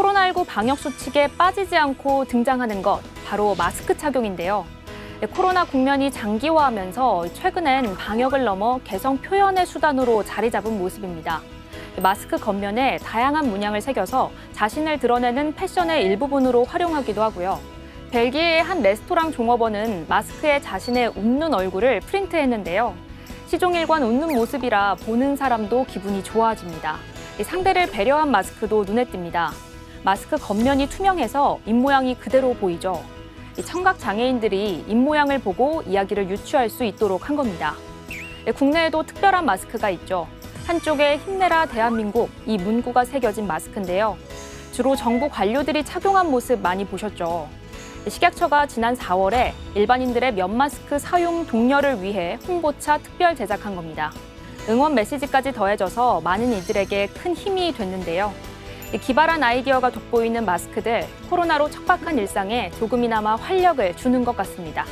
코로나19 방역 수칙에 빠지지 않고 등장하는 것, 바로 마스크 착용인데요. 네, 코로나 국면이 장기화하면서 최근엔 방역을 넘어 개성 표현의 수단으로 자리 잡은 모습입니다. 마스크 겉면에 다양한 문양을 새겨서 자신을 드러내는 패션의 일부분으로 활용하기도 하고요. 벨기에의 한 레스토랑 종업원은 마스크에 자신의 웃는 얼굴을 프린트했는데요. 시종일관 웃는 모습이라 보는 사람도 기분이 좋아집니다. 이 상대를 배려한 마스크도 눈에 띕니다. 마스크 겉면이 투명해서 입모양이 그대로 보이죠. 이 청각 장애인들이 입모양을 보고 이야기를 유추할 수 있도록 한 겁니다. 네, 국내에도 특별한 마스크가 있죠. 한쪽에 힘내라 대한민국 이 문구가 새겨진 마스크인데요. 주로 정부 관료들이 착용한 모습 많이 보셨죠. 식약처가 지난 4월에 일반인들의 면 마스크 사용 독려를 위해 홍보차 특별 제작한 겁니다. 응원 메시지까지 더해져서 많은 이들에게 큰 힘이 됐는데요. 이 기발한 아이디어가 돋보이는 마스크들 코로나로 척박한 일상에 조금이나마 활력을 주는 것 같습니다.